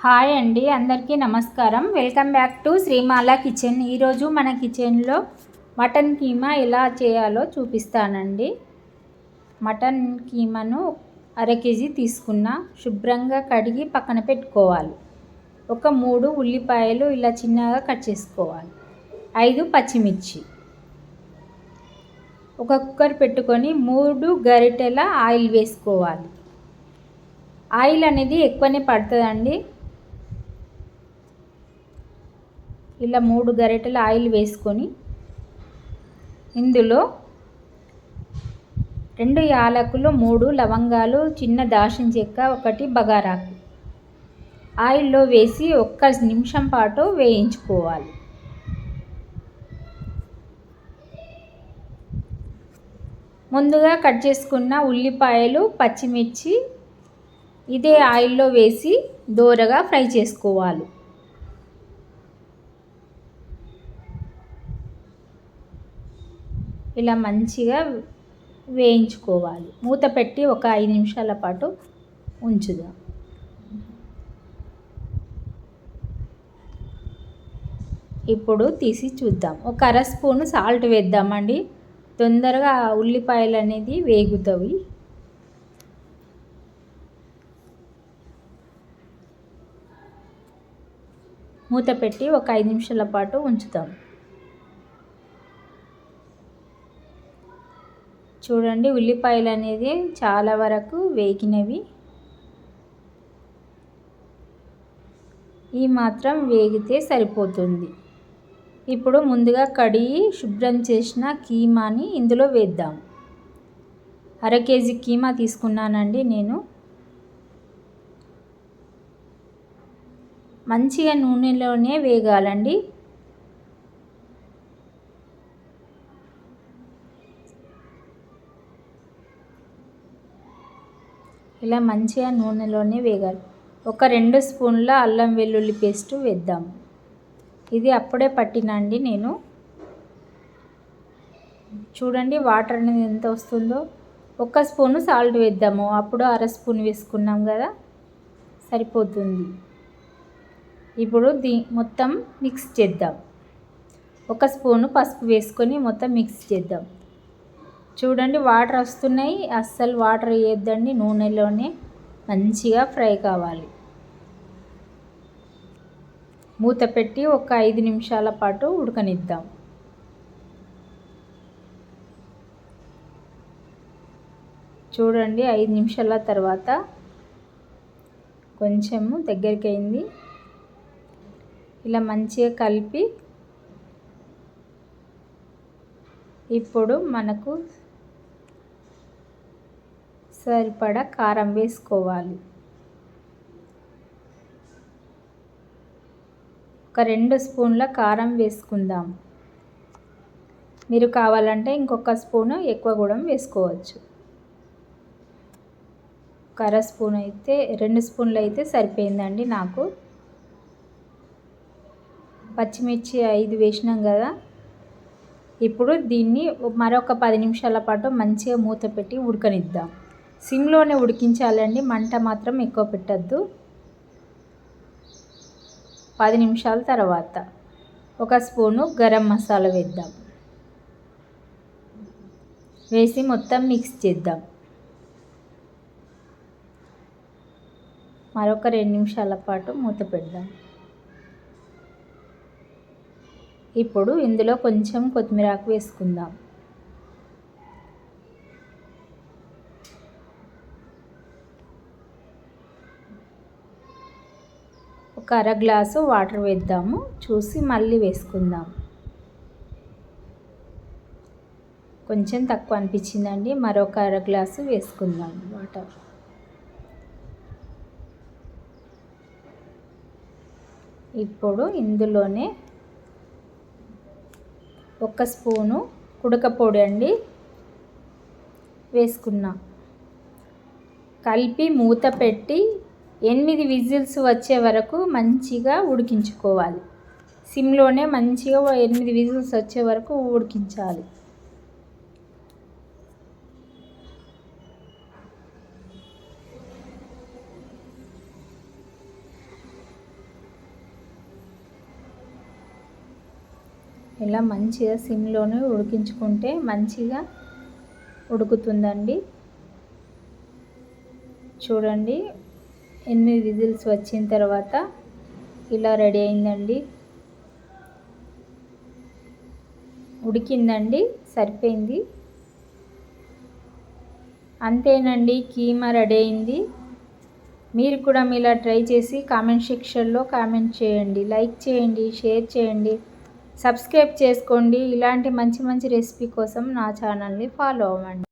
Hi అండి అందరికీ నమస్కారం. Welcome back to Srimala kitchen. ఈరోజు మన కిచెన్లో మటన్ కీమా ఎలా చేయాలో చూపిస్తానండి. మటన్ కీమాను అర కేజీ తీసుకున్న శుభ్రంగా కడిగి పక్కన పెట్టుకోవాలి. ఒక మూడు ఉల్లిపాయలు ఇలా చిన్నగా కట్ చేసుకోవాలి. ఐదు పచ్చిమిర్చి. ఒక కుక్కర్ పెట్టుకొని మూడు గరిటెల ఆయిల్ వేసుకోవాలి. ఆయిల్ అనేది ఎక్కువనే పడుతుందండి. ఇలా మూడు గరిటెల ఆయిల్ వేసుకొని ఇందులో రెండు యాలకులు మూడు లవంగాలు చిన్న దాచిన చెక్క ఒకటి బగారాకు. ఆయిల్లో వేసి ఒక్క నిమిషం పాటు వేయించుకోవాలి. ముందుగా కట్ చేసుకున్న ఉల్లిపాయలు పచ్చిమిర్చి ఇదే ఆయిల్లో వేసి దోరగా ఫ్రై చేసుకోవాలి. ఇలా మంచిగా వేయించుకోవాలి. మూత పెట్టి ఒక ఐదు నిమిషాల పాటు ఉంచుదాం. ఇప్పుడు తీసి చూద్దాం. ఒక అర స్పూన్ సాల్ట్ వేద్దామండి. తొందరగా ఉల్లిపాయలు అనేది వేగుతాయి మూత పెట్టి ఒక ఐదు నిమిషాల పాటు ఉంచుతాం చూడండి ఉల్లిపాయలు అనేది చాలా వరకు వేగినవి. ఈ మాత్రం వేగితే సరిపోతుంది. ఇప్పుడు ముందుగా కడిగి శుభ్రం చేసిన కీమాని ఇందులో వేద్దాం. అర కేజీ కీమా తీసుకున్నానండి నేను. మంచిగా నూనెలోనే వేగాలండి. ఇలా మంచిగా నూనెలోనే వేగాలి. ఒక రెండు స్పూన్ల అల్లం వెల్లుల్లి పేస్ట్ వేద్దాం. ఇది అప్పుడే పట్టినండి నేను. చూడండి వాటర్ అనేది ఎంత వస్తుందో. ఒక స్పూను సాల్ట్ వేద్దాము. అప్పుడు అర స్పూన్ వేసుకున్నాం కదా. సరిపోతుంది. ఇప్పుడు దీ మొత్తం మిక్స్ చేద్దాం. ఒక స్పూను పసుపు వేసుకొని మొత్తం మిక్స్ చేద్దాం. చూడండి వాటర్ వస్తున్నాయి. అస్సలు వాటర్ వేయొద్దండి. నూనెలోనే మంచిగా ఫ్రై కావాలి. మూత పెట్టి ఒక ఐదు నిమిషాల పాటు ఉడకనిద్దాం. చూడండి ఐదు నిమిషాల తర్వాత కొంచెము దగ్గరికి అయింది ఇలా మంచిగా కలిపి ఇప్పుడు మనకు సరిపడా కారం వేసుకోవాలి. ఒక రెండు స్పూన్ల కారం వేసుకుందాం. మీరు కావాలంటే ఇంకొక స్పూను ఎక్కువ కూడా వేసుకోవచ్చు. ఒక అర స్పూన్ అయితే రెండు స్పూన్లు అయితే సరిపోయిందండి నాకు. పచ్చిమిర్చి ఐదు వేసినాం కదా. ఇప్పుడు దీన్ని మరొక పది నిమిషాల పాటు మంచిగా మూత పెట్టి ఉడకనిద్దాం. సిమ్లోనే ఉడికించాలండి. మంట మాత్రం ఎక్కువ పెట్టద్దు. పది నిమిషాల తర్వాత ఒక స్పూను గరం మసాలా వేద్దాం. వేసి మొత్తం మిక్స్ చేద్దాం. మరొక రెండు నిమిషాల పాటు మూత పెడదాం. ఇప్పుడు ఇందులో కొంచెం కొత్తిమీర ఆకు వేసుకుందాం. ఒక అర గ్లాసు వాటర్ వేద్దాము. చూసి మళ్ళీ వేసుకుందాం. కొంచెం తక్కువ అనిపించిందండి. మరొక అర గ్లాసు వేసుకుందాం వాటర్. ఇప్పుడు ఇందులోనే ఒక స్పూను ఉడకపొడి అండి వేసుకున్నా. కలిపి మూత పెట్టి ఎనిమిది విజిల్స్ వచ్చే వరకు మంచిగా ఉడికించుకోవాలి. సిమ్లోనే మంచిగా ఎనిమిది విజిల్స్ వచ్చే వరకు ఉడికించాలి. ఇలా మంచిగా సిమ్లోనే ఉడికించుకుంటే మంచిగా ఉడుకుతుందండి. చూడండి. ఎనిమిది విజిల్స్ వచ్చిన తర్వాత ఇలా రెడీ అయిందండి. ఉడికిందండి సరిపోయింది. అంతేనండి కీమా రెడీ అయింది. మీరు కూడా మీలా ట్రై చేసి కామెంట్ సెక్షన్లో కామెంట్ చేయండి లైక్ చేయండి షేర్ చేయండి. సబ్స్క్రైబ్ చేసుకోండి. ఇలాంటి మంచి మంచి రెసిపీ కోసం నా ఛానల్ని ఫాలో అవ్వండి.